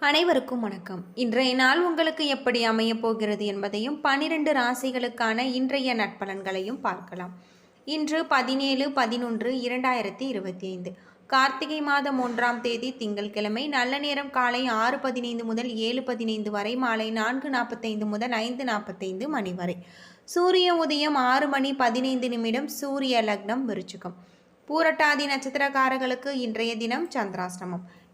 அனைவருக்கும் வணக்கம். இன்றைய நாள் உங்களுக்கு எப்படி அமையப் போகிறது என்பதையும் பனிரெண்டு ராசிகளுக்கான இன்றைய நட்பலன்களையும் பார்க்கலாம். இன்று பதினேழு பதினொன்று இரண்டாயிரத்தி இருபத்தி ஐந்து. கார்த்திகை மாதம் ஒன்றாம் தேதி திங்கட்கிழமை நல்ல நேரம் காலை ஆறு பதினைந்து முதல் ஏழு பதினைந்து வரை மாலை நான்கு நாற்பத்தைந்து முதல் ஐந்து நாற்பத்தைந்து மணி வரை. சூரிய உதயம் ஆறு மணி பதினைந்து நிமிடம் சூரிய லக்னம் விருச்சிகம். பூரட்டாதி நட்சத்திரக்காரர்களுக்கு இன்றைய தினம் சந்திராஷ்டமம்.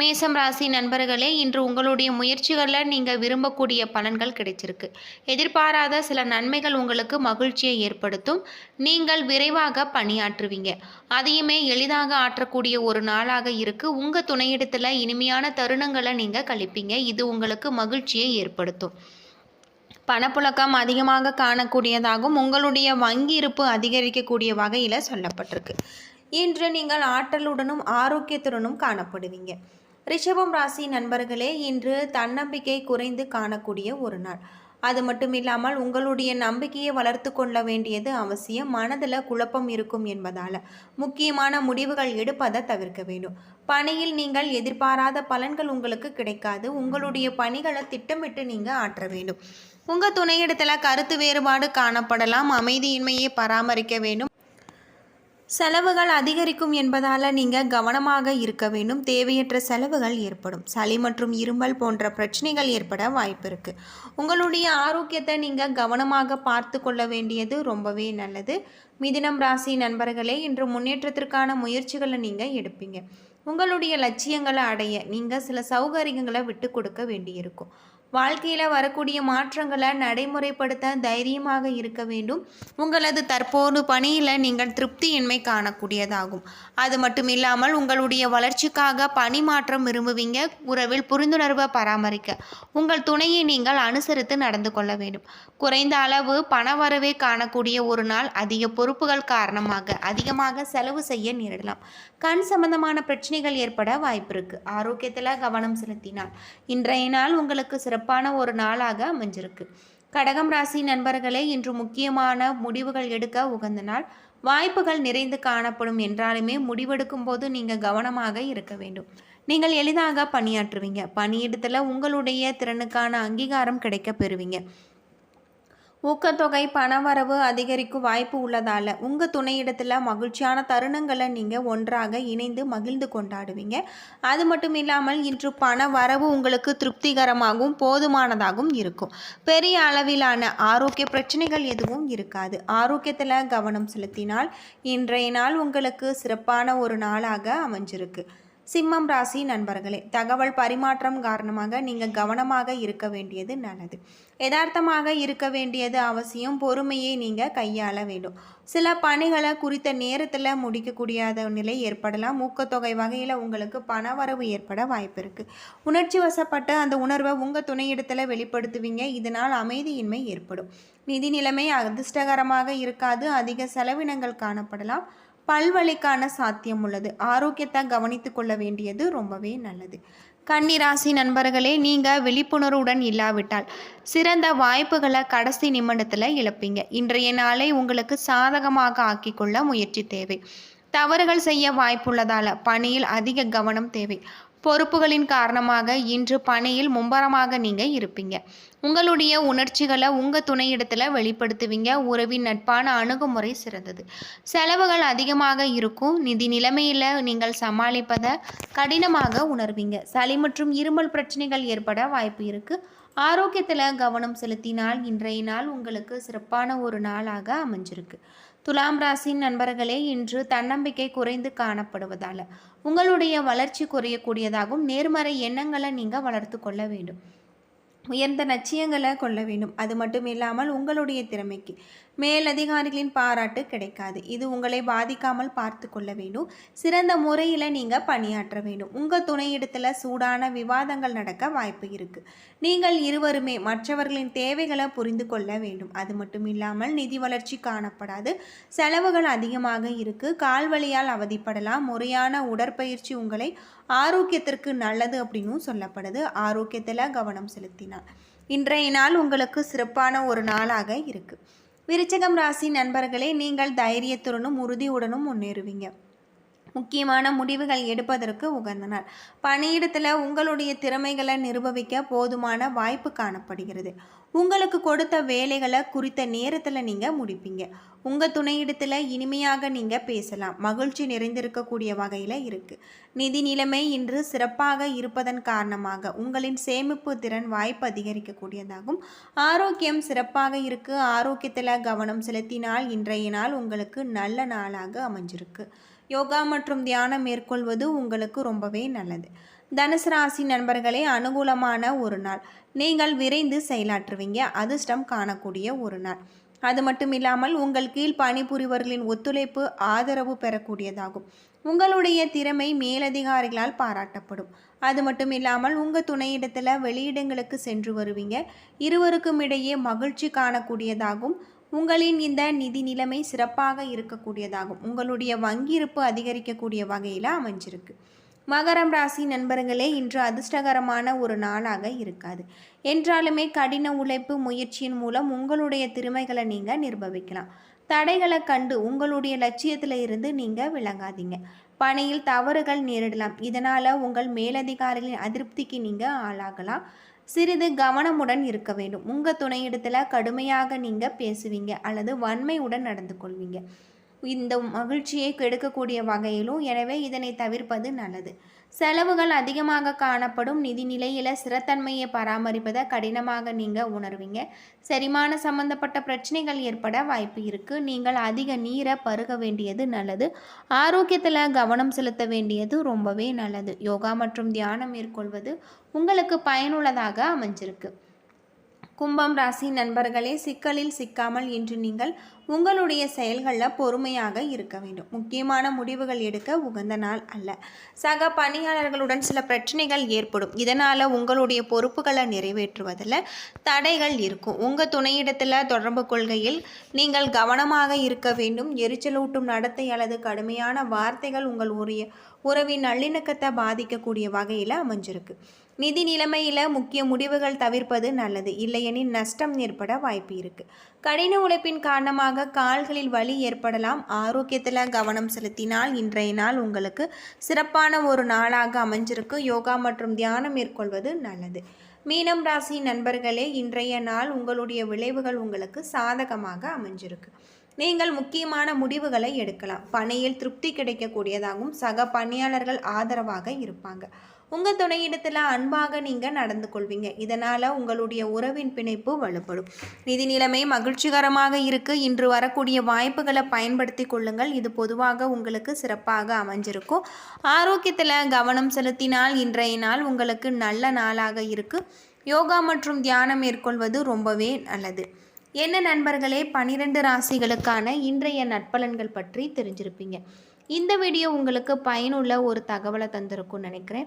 மேசம் ராசி நண்பர்களே இன்று உங்களுடைய முயற்சிகளில் நீங்கள் விரும்பக்கூடிய பலன்கள் கிடைச்சிருக்கு. எதிர்பாராத சில நன்மைகள் உங்களுக்கு மகிழ்ச்சியை ஏற்படுத்தும். நீங்கள் விரைவாக பணியாற்றுவீங்க. அதையுமே எளிதாக ஆற்றக்கூடிய ஒரு நாளாக இருக்கு. உங்கள் துணையிடத்தில் இனிமையான தருணங்களை நீங்கள் கழிப்பீங்க. இது உங்களுக்கு மகிழ்ச்சியை ஏற்படுத்தும். பணப்புழக்கம் அதிகமாக காணக்கூடியதாகவும் உங்களுடைய வங்கி இருப்பு அதிகரிக்கக்கூடிய வகையில் சொல்லப்பட்டிருக்கு. இன்று நீங்கள் ஆற்றலுடனும் ஆரோக்கியத்துடனும் காணப்படுவீங்க. ரிஷபம் ராசி நண்பர்களே இன்று தன்னம்பிக்கை குறைந்து காணக்கூடிய ஒரு நாள். அது மட்டும் இல்லாமல் உங்களுடைய நம்பிக்கையை வளர்த்து கொள்ள வேண்டியது அவசியம். மனதில் குழப்பம் இருக்கும் என்பதால் முக்கியமான முடிவுகள் எடுப்பதை தவிர்க்க வேண்டும். பணியில் நீங்கள் எதிர்பாராத பலன்கள் உங்களுக்கு கிடைக்காது. உங்களுடைய பணிகளை திட்டமிட்டு நீங்கள் ஆற்ற வேண்டும். உங்கள் துணையிடத்தில் கருத்து வேறுபாடு காணப்படலாம். அமைதியின்மையை பராமரிக்க வேண்டும். செலவுகள் அதிகரிக்கும் என்பதால் நீங்கள் கவனமாக இருக்க வேண்டும். தேவையற்ற செலவுகள் ஏற்படும். சளி மற்றும் இருமல் போன்ற பிரச்சனைகள் ஏற்பட வாய்ப்பு இருக்குது உங்களுடைய ஆரோக்கியத்தை நீங்கள் கவனமாக பார்த்து கொள்ள வேண்டியது ரொம்பவே நல்லது. மிதினம் ராசி நண்பர்களே இன்று முன்னேற்றத்திற்கான முயற்சிகளை நீங்கள் எடுப்பீங்க. உங்களுடைய லட்சியங்களை அடைய நீங்கள் சில சௌகரியங்களை விட்டு கொடுக்க வேண்டியிருக்கும். வாழ்க்கையில் வரக்கூடிய மாற்றங்களை நடைமுறைப்படுத்த தைரியமாக இருக்க வேண்டும். உங்களது தற்போது பணியில் நீங்கள் திருப்தியின்மை காணக்கூடியதாகும். அது மட்டும் இல்லாமல் உங்களுடைய வளர்ச்சிக்காக பணி மாற்றம் விரும்புவீங்க. உறவில் புரிந்துணர்வை பராமரிக்க உங்கள் துணையை நீங்கள் அனுசரித்து நடந்து கொள்ள வேண்டும். குறைந்த அளவு பணவரவே காணக்கூடிய ஒரு நாள் அதிக பொறுப்புகள் காரணமாக அதிகமாக செலவு செய்ய நேரிடலாம். கண் சம்பந்தமான பிரச்சனைகள் ஏற்பட வாய்ப்பு இருக்கு ஆரோக்கியத்தில் கவனம் செலுத்தினால் இன்றைய நாள் உங்களுக்கு சிறப்பு சிறப்பான ஒரு நாளாக அமைஞ்சிருக்கு. கடகம் ராசி நண்பர்களே இன்று முக்கியமான முடிவுகள் எடுக்க உகந்த நாள். வாய்ப்புகள் நிறைந்து காணப்படும் என்றாலுமே முடிவெடுக்கும் போது நீங்கள் கவனமாக இருக்க வேண்டும். நீங்கள் எளிதாக பணியாற்றுவீங்க. பணியிடத்தில் உங்களுடைய திறனுக்கான அங்கீகாரம் கிடைக்க பெறுவீங்க. ஊக்கத்தொகை பணவரவு அதிகரிக்கும் வாய்ப்பு உள்ளதால் உங்கள் துணையிடத்தில் மகிழ்ச்சியான தருணங்களை நீங்கள் ஒன்றாக இணைந்து மகிழ்ந்து கொண்டாடுவீங்க. அது மட்டும் இல்லாமல் இன்று பண வரவு உங்களுக்கு திருப்திகரமாகவும் போதுமானதாகவும் இருக்கும். பெரிய அளவிலான ஆரோக்கிய பிரச்சனைகள் எதுவும் இருக்காது. ஆரோக்கியத்தில் கவனம் செலுத்தினால் இன்றைய நாள் உங்களுக்கு சிறப்பான ஒரு நாளாக அமைஞ்சிருக்கு. சிம்மம் ராசி நண்பர்களே தகவல் பரிமாற்றம் காரணமாக நீங்கள் கவனமாக இருக்க வேண்டியது நல்லது. யதார்த்தமாக இருக்க வேண்டியது அவசியம். பொறுமையை நீங்கள் கையாள வேண்டும். சில பணிகளை குறித்த நேரத்தில் முடிக்கக்கூடியாத நிலை ஏற்படலாம். ஊக்கத்தொகை வகையில் உங்களுக்கு பணவரவு ஏற்பட வாய்ப்பு இருக்குது உணர்ச்சி வசப்பட்ட அந்த உணர்வை உங்கள் துணையிடத்தில் வெளிப்படுத்துவீங்க. இதனால் அமைதியின்மை ஏற்படும். நிதி நிலைமை அதிர்ஷ்டகரமாக இருக்காது. அதிக செலவினங்கள் காணப்படலாம். பல்வழிக்கான சாத்தியம் உள்ளது. ஆரோக்கியத்தை கவனித்து கொள்ள வேண்டியது ரொம்பவே நல்லது. கன்னிராசி நண்பர்களே நீங்கள் விழிப்புணர்வுடன் இல்லாவிட்டால் சிறந்த வாய்ப்புகளை கடைசி நிமிடத்தில் இழப்பீங்க. இன்றைய நாளை உங்களுக்கு சாதகமாக ஆக்கிக்கொள்ள முயற்சி தேவை. தவறுகள் செய்ய வாய்ப்புள்ளதால் பணியில் அதிக கவனம் தேவை. பொறுப்புகளின் காரணமாக இன்று பணியில் மும்பரமாக நீங்கள் இருப்பீங்க. உங்களுடைய உணர்ச்சிகளை உங்கள் துணையிடத்தில் வெளிப்படுத்துவீங்க. உறவின் நட்பான அணுகுமுறை சிறந்தது. செலவுகள் அதிகமாக இருக்கும். நிதி நிலைமையில் நீங்கள் சமாளிப்பதை கடினமாக உணர்வீங்க. சளி மற்றும் இருமல் பிரச்சனைகள் ஏற்பட வாய்ப்பு இருக்குது ஆரோக்கியத்தில் கவனம் செலுத்தினால் இன்றைய நாள் உங்களுக்கு சிறப்பான ஒரு நாளாக அமைஞ்சிருக்கு. துலாம் ராசின் நண்பர்களே இன்று தன்னம்பிக்கை குறைந்து காணப்படுவதால் உங்களுடைய வளர்ச்சி குறையக்கூடியதாகவும் நேர்மறை எண்ணங்களை நீங்கள் வளர்த்து கொள்ள வேண்டும். உயர்ந்த லட்சியங்களை கொள்ள வேண்டும். அது மட்டும் இல்லாமல் உங்களுடைய திறமைக்கு மேலதிகாரிகளின் பாராட்டு கிடைக்காது. இது உங்களை பாதிக்காமல் பார்த்து கொள்ள வேண்டும். சிறந்த முறையில் நீங்கள் பணியாற்ற வேண்டும். உங்கள் துணையிடத்தில் சூடான விவாதங்கள் நடக்க வாய்ப்பு இருக்குது நீங்கள் இருவருமே மற்றவர்களின் தேவைகளை புரிந்து கொள்ள வேண்டும். அது மட்டும் இல்லாமல் நிதி வளர்ச்சி காணப்படாது. செலவுகள் அதிகமாக இருக்குது கால்வழியால் அவதிப்படலாம். முறையான உடற்பயிற்சி உங்களை ஆரோக்கியத்திற்கு நல்லது அப்படின்னும் சொல்லப்படுது. ஆரோக்கியத்தில் கவனம் செலுத்தினார் இன்றைய நாள் உங்களுக்கு சிறப்பான ஒரு நாளாக இருக்குது விருச்சகம் ராசி நண்பர்களே நீங்கள் தைரியத்துடனும் உறுதியுடனும் முன்னேறுவீங்க. முக்கியமான முடிவுகள் எடுப்பதற்கு உகந்த நாள் பணியிடத்தில் உங்களுடைய திறமைகளை நிரூபிக்க போதுமான வாய்ப்பு காணப்படுகிறது. உங்களுக்கு கொடுத்த வேலைகளை குறித்த நேரத்தில் நீங்கள் முடிப்பீங்க. உங்கள் துணையிடத்தில் இனிமையாக நீங்கள் பேசலாம். மகிழ்ச்சி நிறைந்திருக்கக்கூடிய வகையில் இருக்குது நிதி நிலைமை இன்று சிறப்பாக இருப்பதன் காரணமாக உங்களின் சேமிப்பு திறன் வாய்ப்பு அதிகரிக்கக்கூடியதாகும். ஆரோக்கியம் சிறப்பாக இருக்குது ஆரோக்கியத்தில் கவனம் செலுத்தினால் இன்றைய நாள் உங்களுக்கு நல்ல நாளாக அமைஞ்சிருக்கு. யோகா மற்றும் தியானம் மேற்கொள்வது உங்களுக்கு ரொம்பவே நல்லது. தனுசு ராசி நண்பர்களே அனுகூலமான ஒரு நாள். நீங்கள் விரைந்து செயலாற்றுவீங்க. அதிர்ஷ்டம் காணக்கூடிய ஒரு நாள். அது மட்டும் இல்லாமல் உங்கள் கீழ் பணிபுரிவர்களின் ஒத்துழைப்பு ஆதரவு பெறக்கூடியதாகும். உங்களுடைய திறமை மேலதிகாரிகளால் பாராட்டப்படும். அது மட்டும் இல்லாமல் உங்கள் துணையிடத்தில் வெளியிடங்களுக்கு சென்று வருவீங்க. இருவருக்கும் இடையே மகிழ்ச்சி காணக்கூடியதாகும். உங்களின் இந்த நிதி நிலைமை சிறப்பாக இருக்கக்கூடியதாகும். உங்களுடைய வங்கியிருப்பு அதிகரிக்கக்கூடிய வகையில் அமைஞ்சிருக்கு. மகரம் ராசி நண்பர்களே இன்று அதிர்ஷ்டகரமான ஒரு நாளாக இருக்காது. என்றாலுமே கடின உழைப்பு முயற்சியின் மூலம் உங்களுடைய திறமைகளை நீங்கள் நிர்பவிக்கலாம் தடைகளை கண்டு உங்களுடைய லட்சியத்தில் இருந்து நீங்கள் விளங்காதீங்க பணியில் தவறுகள் நேரிடலாம். இதனால் உங்கள் மேலதிகாரிகளின் அதிருப்திக்கு நீங்கள் ஆளாகலாம். சிறிது கவனமுடன் இருக்க வேண்டும். உங்கள் துணையிடத்தில் கடுமையாக நீங்கள் பேசுவீங்க அல்லது வன்மையுடன் நடந்து கொள்வீங்க. இந்த மகிழ்ச்சியை கெடுக்கக்கூடிய வகையிலும் எனவே இதனை தவிர்ப்பது நல்லது. செலவுகள் அதிகமாக காணப்படும் நிதி நிலையில் சிறத்தன்மையை பராமரிப்பதை கடினமாக நீங்கள் உணர்வீங்க. செரிமான சம்பந்தப்பட்ட பிரச்சனைகள் ஏற்பட வாய்ப்பு இருக்குது நீங்கள் அதிக நீரை பருக வேண்டியது நல்லது. ஆரோக்கியத்தில் கவனம் செலுத்த வேண்டியது ரொம்பவே நல்லது. யோகா மற்றும் தியானம் மேற்கொள்வது உங்களுக்கு பயனுள்ளதாக அமைஞ்சிருக்கு. கும்பம் ராசி நண்பர்களே சிக்கலில் சிக்காமல் இன்று நீங்கள் உங்களுடைய செயல்களில் பொறுமையாக இருக்க வேண்டும். முக்கியமான முடிவுகள் எடுக்க உகந்த நாள் அல்ல. சக பணியாளர்களுடன் சில பிரச்சனைகள் ஏற்படும். இதனால் உங்களுடைய பொறுப்புகளை நிறைவேற்றுவதில் தடைகள் இருக்கும். உங்கள் துணையிடத்தில் தொடர்பு கொள்கையில் நீங்கள் கவனமாக இருக்க வேண்டும். எரிச்சலூட்டும் நடத்தை அல்லது கடுமையான வார்த்தைகள் உங்கள் உரிய உறவின் நல்லிணக்கத்தை பாதிக்கக்கூடிய வகையில் அமைஞ்சிருக்கு. நிதி நிலைமையில் முக்கிய முடிவுகள் தவிர்ப்பது நல்லது. இல்லையெனில் நஷ்டம் ஏற்பட வாய்ப்பு இருக்குது கடின உழைப்பின் காரணமாக கால்களில் வலி ஏற்படலாம். ஆரோக்கியத்தில் கவனம் செலுத்தினால் இன்றைய நாள் உங்களுக்கு சிறப்பான ஒரு நாளாக அமைஞ்சிருக்கு. யோகா மற்றும் தியானம் மேற்கொள்வது நல்லது. மீனம் ராசி நண்பர்களே இன்றைய நாள் உங்களுடைய விளைவுகள் உங்களுக்கு சாதகமாக அமைஞ்சிருக்கு. நீங்கள் முக்கியமான முடிவுகளை எடுக்கலாம். பணியில் திருப்தி கிடைக்கக்கூடியதாகவும் சக பணியாளர்கள் ஆதரவாக இருப்பாங்க. உங்கள் துணையிடத்தில் அன்பாக நீங்கள் நடந்து கொள்வீங்க. இதனால் உங்களுடைய உறவின் பிணைப்பு வலுப்படும். நிதி நிலைமை மகிழ்ச்சிகரமாக இருக்குது இன்று வரக்கூடிய வாய்ப்புகளை பயன்படுத்தி கொள்ளுங்கள். இது பொதுவாக உங்களுக்கு சிறப்பாக அமைஞ்சிருக்கும். ஆரோக்கியத்தில் கவனம் செலுத்தினால் இன்றைய நாள் உங்களுக்கு நல்ல நாளாக இருக்குது யோகா மற்றும் தியானம் மேற்கொள்வது ரொம்பவே நல்லது. என்ன நண்பர்களே பனிரெண்டு ராசிகளுக்கான இன்றைய நட்பலன்கள் பற்றி தெரிஞ்சிருப்பீங்க. இந்த வீடியோ உங்களுக்கு பயனுள்ள ஒரு தகவலை தந்திருக்கும்னு நினைக்கிறேன்.